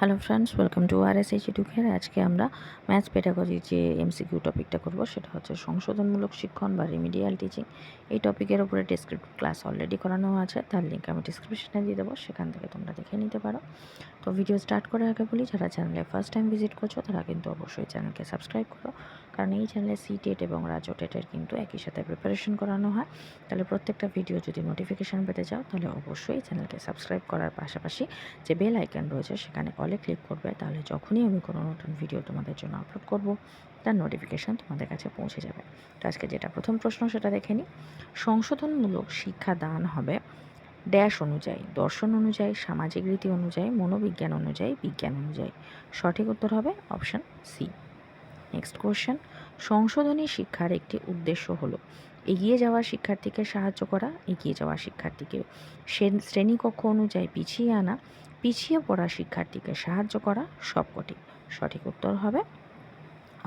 Hello friends welcome to R S H এডুকের আজকে আমরা math পেটাগরি যে এমসিকিউ টপিকটা করব, সেটা হচ্ছে সংশোধনমূলক শিক্ষণ বা রিমিডিয়াল টিচিং এই টপিকের উপরে ডেসক্রিপটিভ ক্লাস অলরেডি করানো আছে, তার লিঙ্ক আমি ডিসক্রিপশনে দিয়ে দেবো, সেখান থেকে তোমরা দেখে নিতে পারো। তো ভিডিও স্টার্ট করার আগে বলি, যারা চ্যানেলে ফার্স্ট টাইম ভিজিট করছ, তারা কিন্তু অবশ্যই চ্যানেলকে সাবস্ক্রাইব করো। কারণ এই চ্যানেলে সি টেট এবং রাজো টেটের কিন্তু একই সাথে প্রিপারেশন করানো হয়। তাহলে প্রত্যেকটা ভিডিও যদি নোটিফিকেশান পেতে চাও, তাহলে অবশ্যই চ্যানেলকে সাবস্ক্রাইব করার পাশাপাশি যে বেল আইকন রয়েছে, সেখানে অলে ক্লিক করবে। তাহলে যখনই আমি কোনো নতুন ভিডিও তোমাদের জন্য আপলোড করব, তার নোটিফিকেশান তোমাদের কাছে পৌঁছে যাবে। তো আজকে যেটা প্রথম প্রশ্ন, সেটা দেখে নিই সংশোধনমূলক শিক্ষা দান হবে ড্যাশ অনুযায়ী, দর্শন অনুযায়ী, সামাজিক রীতি অনুযায়ী, মনোবিজ্ঞান অনুযায়ী, বিজ্ঞান অনুযায়ী। সঠিক উত্তর হবে অপশান সি নেক্সট কোশ্চেন সংশোধনী শিক্ষার একটি উদ্দেশ্য হলো, এগিয়ে যাওয়া শিক্ষার্থীকে সাহায্য করা, এগিয়ে যাওয়া শিক্ষার্থীকে শ্রেণীকক্ষ অনুযায়ী পিছিয়ে আনা, পিছিয়ে পড়া শিক্ষার্থীকে সাহায্য করা, সবকটি। সঠিক উত্তর হবে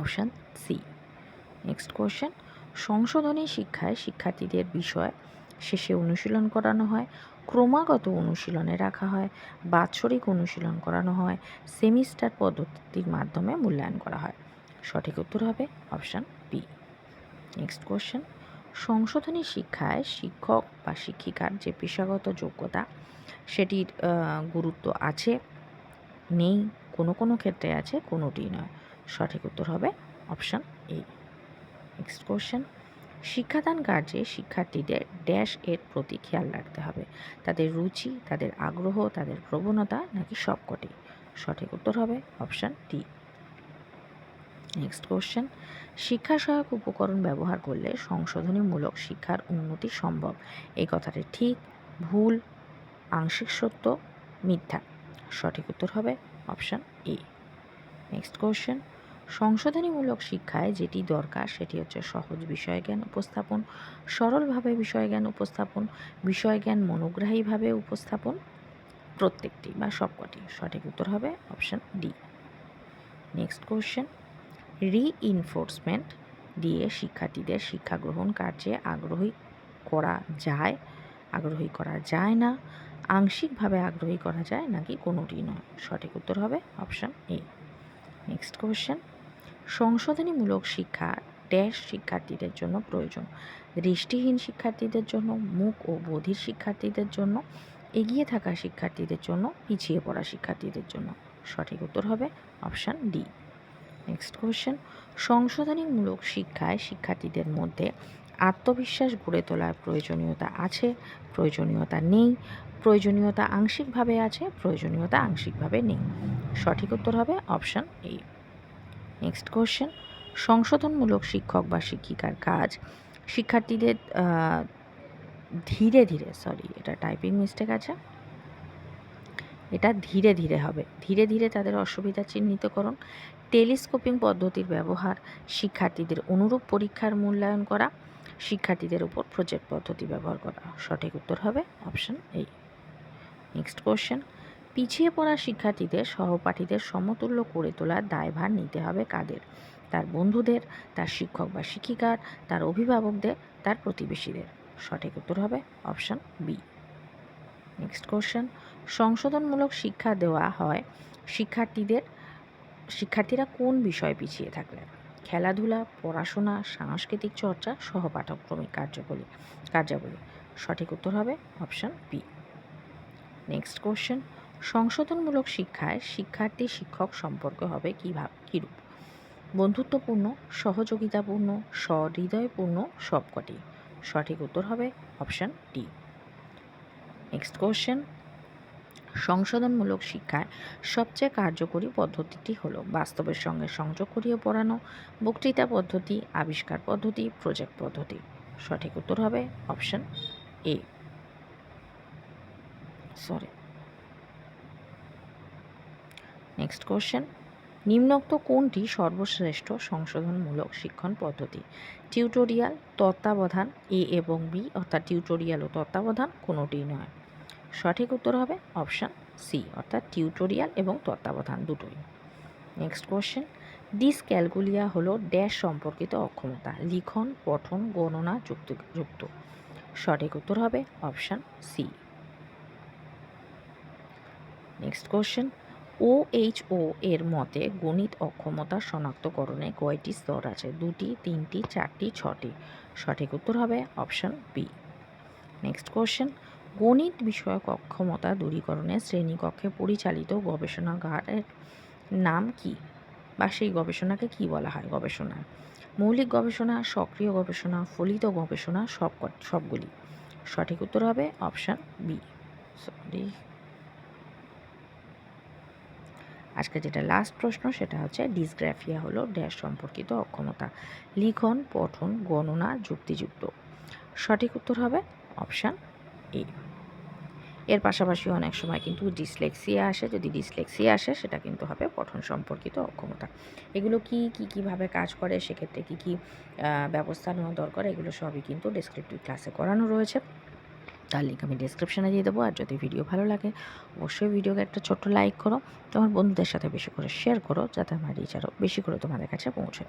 অপশান সি নেক্সট কোশ্চেন সংশোধনী শিক্ষায় শিক্ষার্থীদের বিষয় শেষে অনুশীলন করানো হয়, ক্রমাগত অনুশীলনে রাখা হয়, বাৎসরিক অনুশীলন করানো হয়, সেমিস্টার পদ্ধতির মাধ্যমে মূল্যায়ন করা হয়। সঠিক উত্তর হবে অপশান বি। নেক্সট কোয়েশ্চেন সংশোধনী শিক্ষায় শিক্ষক বা শিক্ষিকার যে পেশাগত যোগ্যতা, সেটির গুরুত্ব আছে, নেই, কোনো কোনো ক্ষেত্রে আছে কোনোটিই নয়। সঠিক উত্তর হবে অপশান এ। নেক্সট কোশ্চেন শিক্ষাদান কার্যে শিক্ষার্থীদের ড্যাশ এর প্রতি খেয়াল রাখতে হবে। তাদের রুচি, তাদের আগ্রহ, তাদের প্রবণতা নাকি সবকটি? সঠিক উত্তর হবে অপশান ডি। নেক্সট কোশ্চেন শিক্ষা সহায়ক উপকরণ ব্যবহার করলে সংশোধনীমূলক শিক্ষার উন্নতি সম্ভব। এই কথাটি ঠিক, ভুল, আংশিক সত্য, মিথ্যা। সঠিক উত্তর হবে অপশান এ নেক্সট কোশ্চেন সংশোধনীমূলক শিক্ষায় যেটি দরকার সেটি হচ্ছে সহজ বিষয়জ্ঞান উপস্থাপন, সরলভাবে বিষয়জ্ঞান উপস্থাপন, বিষয়জ্ঞান মনোগ্রাহীভাবে উপস্থাপন, প্রত্যেকটি বা সবকটি। সঠিক উত্তর হবে option D next question reinforcement দিয়ে শিক্ষার্থীদের শিক্ষা গ্রহণ কার্যে আগ্রহী করা যায়। আগ্রহী করা যায় না। আংশিকভাবে আগ্রহী করা যায় নাকি কোনোটি নয়? সঠিক উত্তর হবে অপশান এ নেক্সট কোয়েশ্চেন সংশোধনীমূলক শিক্ষা ড্যাশ শিক্ষার্থীদের জন্য প্রয়োজন। দৃষ্টিহীন শিক্ষার্থীদের জন্য, মুখ ও বধির শিক্ষার্থীদের জন্য, এগিয়ে থাকা শিক্ষার্থীদের জন্য, পিছিয়ে পড়া শিক্ষার্থীদের জন্য। সঠিক উত্তর হবে অপশান ডি নেক্সট কোশ্চেন সংশোধনীমূলক শিক্ষায় শিক্ষার্থীদের মধ্যে আত্মবিশ্বাস গড়ে তোলার প্রয়োজনীয়তা আছে, প্রয়োজনীয়তা নেই, প্রয়োজনীয়তা আংশিকভাবে আছে, প্রয়োজনীয়তা আংশিকভাবে নেই। সঠিক উত্তর হবে অপশান এ নেক্সট কোশ্চেন সংশোধনমূলক শিক্ষক বা শিক্ষিকার কাজ শিক্ষার্থীদের ধীরে ধীরে সরি এটা টাইপিং মিস্টেক আছে। এটা ধীরে ধীরে হবে। ধীরে ধীরে তাদের অসুবিধা চিহ্নিত চিহ্নিতকরণ, টেলিস্কোপিং পদ্ধতির ব্যবহার, শিক্ষার্থীদের অনুরূপ পরীক্ষার মূল্যায়ন করা, শিক্ষার্থীদের উপর প্রজেক্ট পদ্ধতি ব্যবহার করা। সঠিক উত্তর হবে অপশন এই নেক্সট কোশ্চেন। পিছিয়ে পড়া শিক্ষার্থীদের সহপাঠীদের সমতুল্য করে তোলার দায়ভার নিতে হবে কাদের? তার বন্ধুদের, তার শিক্ষক বা শিক্ষিকার, তার অভিভাবকদের, তার প্রতিবেশীদের। সঠিক উত্তর হবে অপশন বি নেক্সট কোশ্চেন। সংশোধনমূলক শিক্ষা দেওয়া হয়। শিক্ষার্থীদের, শিক্ষার্থীরা কোন বিষয়ে পিছিয়ে থাকলে খেলাধুলা, পড়াশোনা, সাংস্কৃতিক চর্চা, সহপাঠক্রমিক কার্যকরী কার্যাবলী। সঠিক উত্তর হবে অপশন বি। Next question. সংশোধনমূলক শিক্ষায় শিক্ষার্থী শিক্ষক সম্পর্ক হবে কীভাবে কীরূপ বন্ধুত্বপূর্ণ, সহযোগিতাপূর্ণ, সহৃদয়পূর্ণ সবকটি। সঠিক উত্তর হবে অপশন ডি। Next question. সংশোধনমূলক শিক্ষায় সবচেয়ে কার্যকরী পদ্ধতিটি হল বাস্তবের সঙ্গে সংযোগ করিয়ে পড়ানো, বক্তৃতা পদ্ধতি, আবিষ্কার পদ্ধতি প্রজেক্ট পদ্ধতি। সঠিক উত্তর হবে option A sorry next question নিম্নোক্ত কোনটি সর্বশ্রেষ্ঠ সংশোধনমূলক শিক্ষণ পদ্ধতি? টিউটোরিয়াল তত্ত্বাবধান এ এবং বি অর্থাৎ টিউটোরিয়াল ও তত্ত্বাবধান কোনোটিই নয়। সঠিক উত্তর হবে অপশান সি অর্থাৎ টিউটোরিয়াল এবং তত্ত্বাবধান দুটোই। নেক্সট কোশ্চেন ডিসক্যালকুলিয়া হলো ড্যাশ সম্পর্কিত অক্ষমতা, লিখন পঠন গণনা, যুক্ত যুক্ত। সঠিক উত্তর হবে option C next question O H O এর মতে গণিত অক্ষমতা শনাক্তকরণে কয়টি স্তর আছে? দুটি, তিনটি, চারটি, ছটি। সঠিক উত্তর হবে অপশন বি নেক্সট কোশ্চেন গণিত বিষয়ক অক্ষমতা দূরীকরণে শ্রেণীকক্ষে পরিচালিত গবেষণাগারের নাম কি বা সেই গবেষণাকে কি বলা হয়? গবেষণা। মৌলিক গবেষণা, সক্রিয় গবেষণা, ফলিত গবেষণা সব সবগুলি। সঠিক উত্তর হবে অপশান বি। সরি আজকে যেটা লাস্ট প্রশ্ন সেটা হচ্ছে ডিসগ্রাফিয়া হলো ড্যাশ সম্পর্কিত অক্ষমতা। লিখন, পঠন, গণনা, যুক্তিযুক্ত। সঠিক উত্তর হবে অপশান এর পাশাপাশি অনেক সময় কিন্তু ডিসলেক্সিয়া আসে, যদি ডিসলেক্সিয়া আসে, সেটা কিন্তু হবে পঠন সম্পর্কিত অক্ষমতা। এগুলো কি কি, কীভাবে কাজ করে, সেক্ষেত্রে কি কি ব্যবস্থা নেওয়া দরকার, এগুলো সবই কিন্তু ডেসক্রিপটিভ ক্লাসে করানো রয়েছে। তার লিঙ্ক আমি ডিসক্রিপশানে দিয়ে দেবো, আর যদি ভিডিও ভালো লাগে, অবশ্যই ভিডিওকে একটা ছোট্ট লাইক করো। তোমার বন্ধুদের সাথে বেশি করে শেয়ার করো, যাতে আমার রিচ আরও বেশি করে তোমাদের কাছে পৌঁছে।